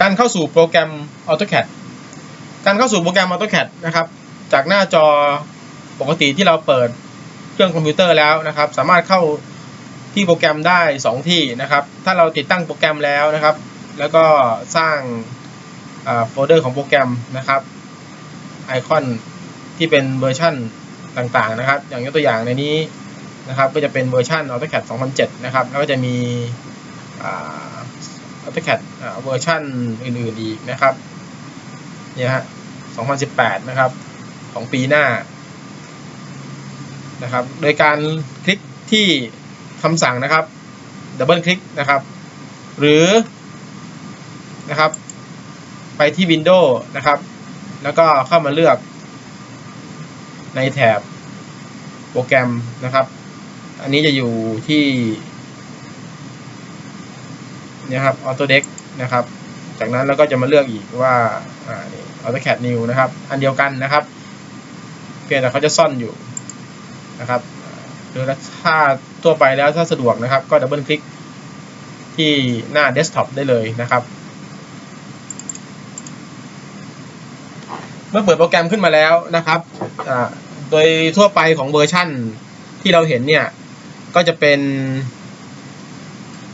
การเข้าสู่โปรแกรม AutoCAD การเข้าสู่โปรแกรม AutoCAD นะครับ จากหน้าจอปกติที่เราเปิดเครื่องคอมพิวเตอร์แล้วนะครับ สามารถเข้าที่โปรแกรมได้ 2 ที่นะครับ ถ้าเราติดตั้งโปรแกรมแล้วนะครับ แล้วก็สร้างโฟลเดอร์ของโปรแกรมนะครับไอคอนที่เป็นเวอร์ชันต่างๆนะครับ อย่างยกตัวอย่างในนี้นะครับ ก็จะเป็นเวอร์ชัน AutoCAD 2007 นะครับ แล้วก็จะมีอ่า AutoCAD อ่าเวอร์ชันอื่นๆอีกนะครับเนี่ยฮะ 2018 นะครับ ของปีหน้านะครับ โดยการคลิกที่คำสั่งนะครับ ดับเบิลคลิกนะครับ หรือนะครับ ไปที่ Windows นะครับ แล้วก็เข้ามาเลือกในแถบโปรแกรมนะครับ อันนี้จะอยู่ที่ นี่ยครับ Autodesk นะครับ จากนั้นเราก็จะมาเลือกอีกว่าอ่านี่ AutoCAD New นะครับ อันเดียวกันนะครับ เพียงแต่เขาจะซ่อนอยู่นะครับหรือถ้าทั่วไปแล้วถ้าสะดวกนะครับ ก็ดับเบิลคลิกที่หน้าเดสก์ท็อปได้เลยนะครับเมื่อเปิดโปรแกรมขึ้นมาแล้วนะครับ โดยทั่วไปของเวอร์ชั่นที่เราเห็นเนี่ย ก็จะเป็น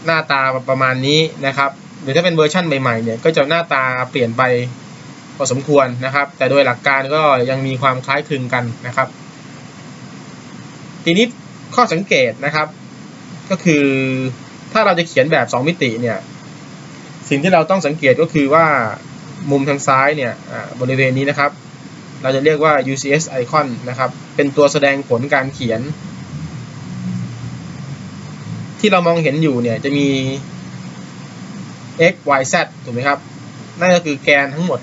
หน้าตาประมาณนี้นะครับ หรือถ้าเป็นเวอร์ชั่นใหม่ๆเนี่ยก็จะหน้าตาเปลี่ยนไปพอสมควรนะครับ แต่โดยหลักการก็ยังมีความคล้ายคลึงกันนะครับ ทีนี้ข้อสังเกตนะครับ ก็คือถ้าเราจะเขียนแบบ 2 มิติเนี่ยสิ่งที่เราต้องสังเกตก็คือว่ามุมทางซ้ายเนี่ยบริเวณนี้นะครับ เราจะเรียกว่า UCS icon นะครับ เป็นตัวแสดงผลการเขียน ที่เรามองเห็นอยู่เนี่ยจะมี x y z ถูกไหมครับ นั่นก็คือแกนทั้งหมด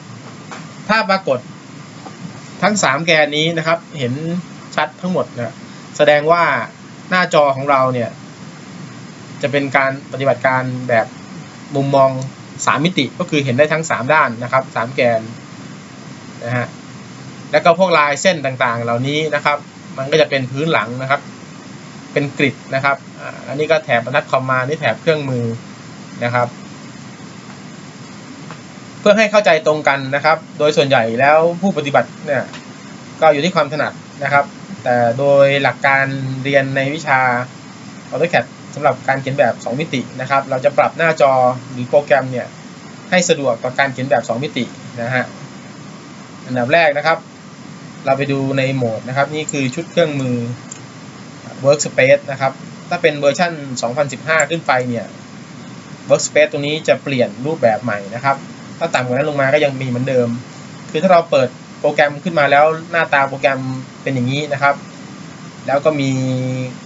ถ้าปรากฏทั้ง 3 แกนนี้นะครับ เห็นชัดทั้งหมดนะแสดงว่าหน้าจอของเราเนี่ย จะเป็นการปฏิบัติการแบบมุมมอง 3 มิติก็คือเห็นได้ทั้ง 3 ด้านนะครับ 3 แกนนะฮะแล้วก็พวกลายเส้นต่างๆ เหล่านี้นะครับ มันก็จะเป็นพื้นหลังนะครับ เป็นกริดนะครับ อันนี้ก็แถบบรรทัดคอมมานี่แถบเครื่องมือนะครับ เพื่อให้เข้าใจตรงกันนะครับ โดยส่วนใหญ่แล้วผู้ปฏิบัติเนี่ยก็อยู่ที่ความถนัดนะครับ แต่โดยหลักการเรียนในวิชา AutoCAD สำหรับการเขียนแบบ 2 มิตินะครับ เราจะปรับหน้าจอหรือโปรแกรมเนี่ยให้สะดวกต่อการเขียนแบบ 2 มิตินะฮะ อันดับแรกนะครับ เราไปดูในโหมดนะครับ นี่คือชุดเครื่องมือ Workspace นะครับ ถ้าเป็นเวอร์ชัน2015 ขึ้นไปเนี่ย Workspace ตรงนี้จะเปลี่ยนรูปแบบใหม่นะครับ ถ้าต่ำกว่านั้นลงมาก็ยังมีเหมือนเดิม คือถ้าเราเปิดโปรแกรมขึ้นมาแล้วหน้าตาโปรแกรมเป็นอย่างนี้นะครับ แล้วก็มี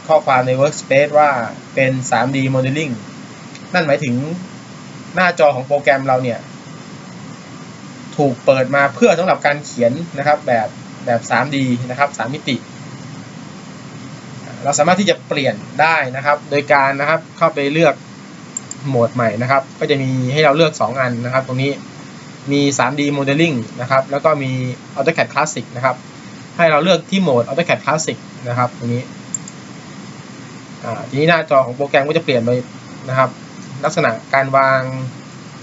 ข้อความใน Workspace ว่าเป็น 3D Modeling นั่นหมายถึงหน้าจอของโปรแกรมเราเนี่ย ถูกเปิดมาเพื่อสำหรับการเขียนนะครับแบบแบบ 3D นะครับ 3 มิติ เราสามารถที่จะเปลี่ยนได้นะครับ โดยการนะครับเข้าไปเลือกโหมดใหม่นะครับ ก็จะมีให้เราเลือก 2 อันนะครับ ตรงนี้มี 3D Modeling นะครับ แล้วก็มี AutoCAD Classic นะครับ ให้เราเลือกที่โหมด AutoCAD Classic นะครับตรงนี้ทีนี้หน้าจอของโปรแกรมก็จะเปลี่ยนไปนะครับ ลักษณะการวาง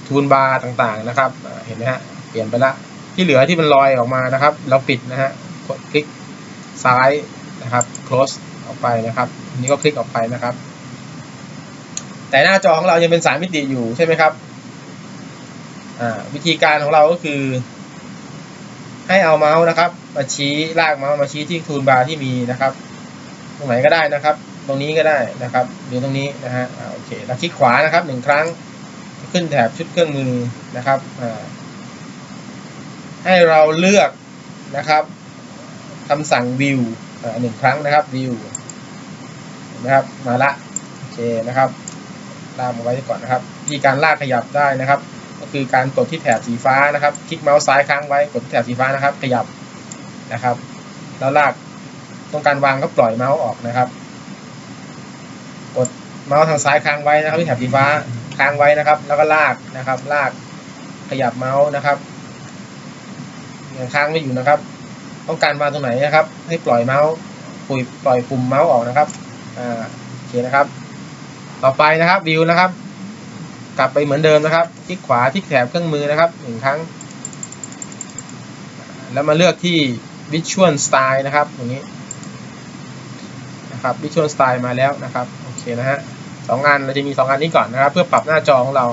ทูลบาร์ต่างๆนะครับ เห็นไหมฮะ เปลี่ยนไปละ ที่เหลือที่มันลอยออกมานะครับ เราปิดนะฮะ กดคลิกซ้ายนะครับ close ออกไปนะครับนี้ก็คลิกออกไปนะครับ แต่หน้าจอของเรายังเป็นสามมิติอยู่ใช่ไหมครับวิธีการของเราก็คือ ให้เอาเมาส์นะครับ มาชี้ลากเมาส์มาชี้ที่ทูลบาร์ที่มีนะครับ ตรงไหนก็ได้นะครับ ตรงนี้ก็ได้นะครับหรือตรงนี้นะฮะโอเคแล้วคลิกขวานะครับหนึ่งครั้งขึ้นแถบชุดเครื่องมือนะครับให้เราเลือกนะครับคำสั่ง view อ่าหนึ่งครั้งนะครับ view นะครับมาละโอเคนะครับลากมาไว้ก่อนนะครับวิธีการลากขยับได้นะครับ ก็คือการกดที่แถบสีฟ้านะครับ คลิกเมาส์ซ้ายค้างไว้กดที่แถบสีฟ้านะครับ ขยับนะครับ แล้วลากต้องการวางก็ปล่อยเมาส์ออกนะครับ กดเมาส์ทางซ้ายค้างไว้นะครับที่แถบสีฟ้าค้างไว้นะครับ แล้วก็ลากนะครับ ลากขยับเมาส์นะครับยังค้างไว้อยู่นะครับ ต้องการวางตรงไหนนะครับ ให้ปล่อยเมาส์ปุยปล่อยปุ่มเมาส์ออกนะครับ อ่าโอเคนะครับ ต่อไปนะครับวิวนะครับ กลับไปเหมือนเดิมนะครับ คลิกขวาที่แถบเครื่องมือนะครับหนึ่งครั้ง แล้วมาเลือกที่ Visual Style นะครับตรงนี้นะครับ Visual Style มาแล้วนะครับโอเคนะฮะสองอันเราจะมีสองอันนี้ก่อนนะครับ เพื่อปรับหน้าจอของเรา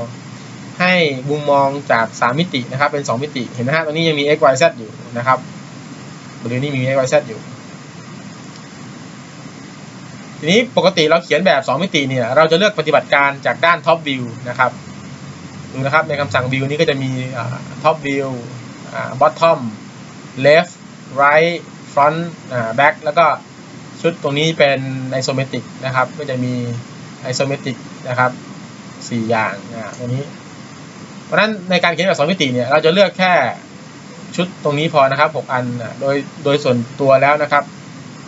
ให้มุมมองจาก 3 มิตินะครับเป็น 2 มิติเห็นไหมฮะตรงนี้ยังมี x y z อยู่นะครับบริเวณนี้มี x y z อยู่ ทีนี้ปกติเราเขียนแบบ 2 มิติเนี่ยเราจะเลือกปฏิบัติการจากด้าน Top View นะครับดูนะครับในคำสั่ง View นี้ก็จะมี Top View Bottom Left Right Front Back แล้วก็ชุดตรงนี้เป็น Isometric นะครับ ก็จะมี Isometric นะครับ 4 อย่างตรงนี้ เพราะฉะนั้นในการเขียนแบบ 2 มิติเนี่ยเราจะเลือกแค่ชุดตรงนี้พอนะครับ 6 อันโดยโดยส่วนตัวแล้วนะครับ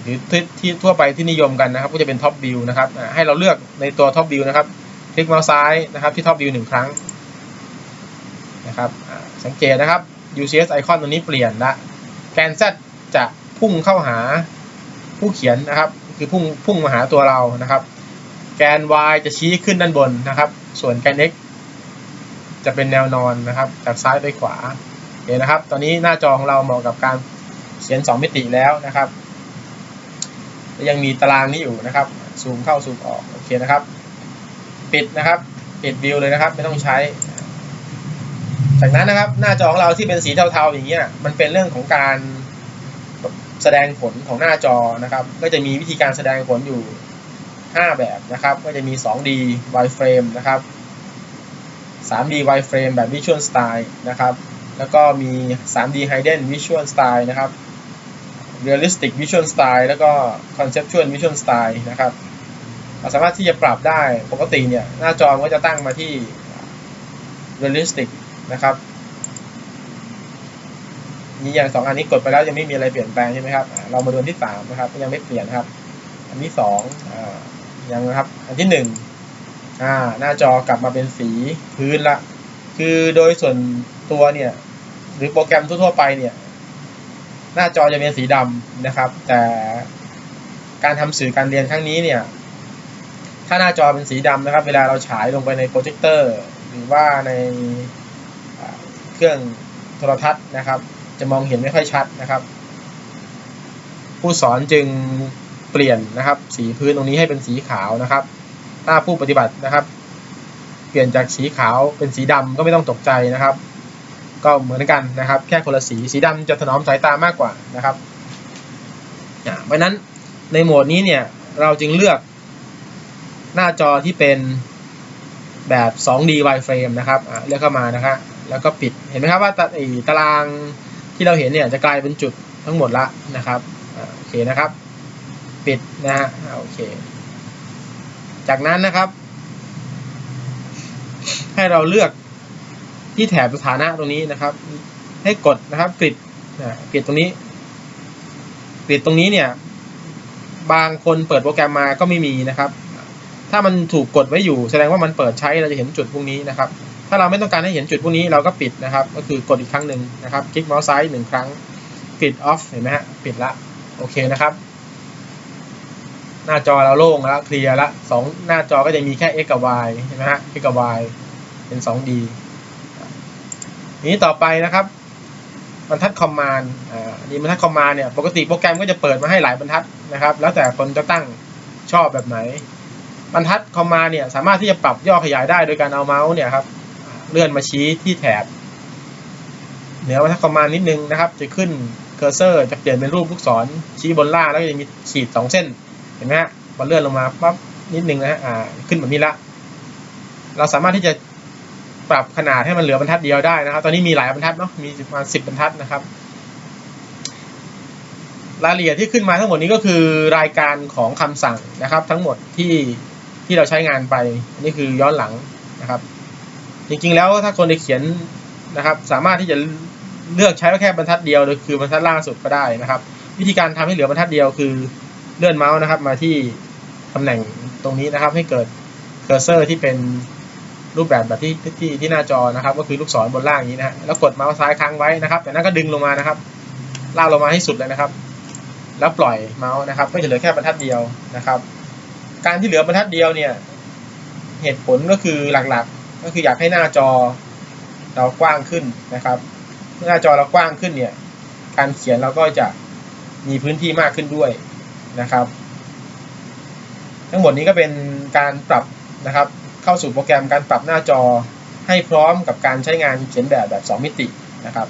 หรือที่ที่ทั่วไปที่นิยมกันนะครับ ก็จะเป็นท็อปวิวนะครับให้เราเลือกในตัวท็อปวิวนะครับ คลิกเมาส์ซ้ายนะครับที่ท็อปวิวหนึ่งครั้งนะครับสังเกตนะครับ UCS ไอคอนตัวนี้เปลี่ยนละแกน Z จะพุ่งเข้าหาผู้เขียนนะครับ คือพุ่งพุ่งมาหาตัวเรานะครับ แกน Y จะชี้ขึ้นด้านบนนะครับ ส่วนแกน X จะเป็นแนวนอนนะครับ จากซ้ายไปขวาเห็นนะครับ ตอนนี้หน้าจอของเราเหมาะกับการเขียน 2 มิติแล้วนะครับ ยังมีตารางนี้อยู่นะครับ ซูมเข้าซูมออกโอเคนะครับ ปิดนะครับปิดวิวเลยนะครับ ไม่ต้องใช้ จากนั้นนะครับ หน้าจอของเราที่เป็นสีเทาๆอย่างเงี้ยมันเป็นเรื่องของการแสดงผลของหน้าจอนะครับ ก็จะมีวิธีการแสดงผลอยู่ 5 แบบนะครับ ก็จะมี 2D wireframe นะครับ 3D wireframe แบบ Visual Style นะครับ แล้วก็มี 3D hidden Visual Style นะครับ realistic visual style แล้วก็ conceptual visual style นะครับ เราสามารถที่จะปรับได้ปกติเนี่ย หน้าจอก็จะตั้งมาที่ realistic นะครับนี่อย่างสองอันนี้กดไปแล้วยังไม่มีอะไรเปลี่ยนแปลงใช่ไหมครับ เรามาดูอันที่สามนะครับยังไม่เปลี่ยนครับ อันที่สองอ่ายังนะครับ อันที่หนึ่งอ่าหน้าจอกลับมาเป็นสีพื้นละ คือโดยส่วนตัวเนี่ย หรือโปรแกรมทั่วๆไปเนี่ย หน้าจอจะเป็นสีดำนะครับ แต่การทำสื่อการเรียนครั้งนี้เนี่ย ถ้าหน้าจอเป็นสีดำนะครับ เวลาเราฉายลงไปในโปรเจคเตอร์หรือว่าในเครื่องโทรทัศน์นะครับ จะมองเห็นไม่ค่อยชัดนะครับ ผู้สอนจึงเปลี่ยนนะครับ สีพื้นตรงนี้ให้เป็นสีขาวนะครับ ถ้าผู้ปฏิบัตินะครับ เปลี่ยนจากสีขาวเป็นสีดำก็ไม่ต้องตกใจนะครับ ก็เหมือนกันนะครับ แค่คนละสี สีดำจะถนอมสายตามากกว่านะครับเพราะนั้นในโหมดนี้เนี่ยเราจึงเลือกหน้าจอที่เป็นแบบ 2D wireframe นะครับเลือกเข้ามานะครับแล้วก็ปิด เห็นไหมครับว่าตารางที่เราเห็นเนี่ยจะกลายเป็นจุดทั้งหมดละนะครับโอเคนะครับ ปิดนะฮะโอเค จากนั้นนะครับ ให้เราเลือก ที่แถบสถานะตรงนี้นะครับ ให้กดนะครับกริดกริดตรงนี้กริดตรงนี้เนี่ย บางคนเปิดโปรแกรมมาก็ไม่มีนะครับ ถ้ามันถูกกดไว้อยู่แสดงว่ามันเปิดใช้เราจะเห็นจุดพวกนี้นะครับ ถ้าเราไม่ต้องการให้เห็นจุดพวกนี้เราก็ปิดนะครับ ก็คือกดอีกครั้งหนึ่งนะครับคลิกเมาส์ซ้ายหนึ่งครั้งกริดออฟเห็นไหมฮะปิดละโอเคนะครับ หน้าจอเราโล่งแล้วเคลียร์ละสองหน้าจอก็จะมีแค่ x กับ y เห็นไหมฮะ x กับ y เป็น 2D นี้ต่อไปนะครับบรรทัดคอมมานด์อ่านี่บรรทัดคอมมานด์เนี่ยปกติโปรแกรมก็จะเปิดมาให้หลายบรรทัดนะครับ แล้วแต่คนจะตั้งชอบแบบไหน บรรทัดคอมมานด์เนี่ยสามารถที่จะปรับย่อขยายได้โดยการเอาเมาส์เนี่ยครับเลื่อนมาชี้ที่แถบเหนือบรรทัดคอมมานด์นิดนึงนะครับ จะขึ้นเคอร์เซอร์จะเปลี่ยนเป็นรูปลูกศรชี้บนล่างแล้วก็จะมีขีดสองเส้นเห็นไหมฮะพอเลื่อนลงมาปั๊บนิดนึงนะฮะอ่าขึ้นแบบนี้ละเราสามารถที่จะ ปรับขนาดให้มันเหลือบรรทัดเดียวได้นะครับ ตอนนี้มีหลายบรรทัดเนาะ มีประมาณสิบบรรทัดนะครับ รายละเอียดที่ขึ้นมาทั้งหมดนี้ก็คือรายการของคำสั่งนะครับ ทั้งหมดที่ที่เราใช้งานไป อันนี้คือย้อนหลังนะครับ จริงๆแล้วถ้าคนจะเขียนนะครับ สามารถที่จะเลือกใช้แค่บรรทัดเดียวโดยคือบรรทัดล่างสุดก็ได้นะครับ วิธีการทำให้เหลือบรรทัดเดียวคือเลื่อนเมาส์นะครับ มาที่ตำแหน่งตรงนี้นะครับ ให้เกิดเคอร์เซอร์ที่เป็น รูปแบบแบบที่ที่ที่หน้าจอนะครับ ก็คือลูกศรบนล่างนี้นะฮะแล้วกดเมาส์ซ้ายค้างไว้นะครับจากนั้นก็ดึงลงมานะครับ ลากลงมาให้สุดเลยนะครับ แล้วปล่อยเมาส์นะครับ ก็จะเหลือแค่บรรทัดเดียวนะครับ การที่เหลือบรรทัดเดียวเนี่ย เหตุผลก็คือหลักๆ ก็คืออยากให้หน้าจอเรากว้างขึ้นนะครับเมื่อหน้าจอเรากว้างขึ้นเนี่ย การเขียนเราก็จะมีพื้นที่มากขึ้นด้วยนะครับ ทั้งหมดนี้ก็เป็นการปรับนะครับ เข้าสู่โปรแกรมการปรับหน้าจอให้พร้อมกับการใช้งานเขียนแบบแบบ 2 มิตินะครับ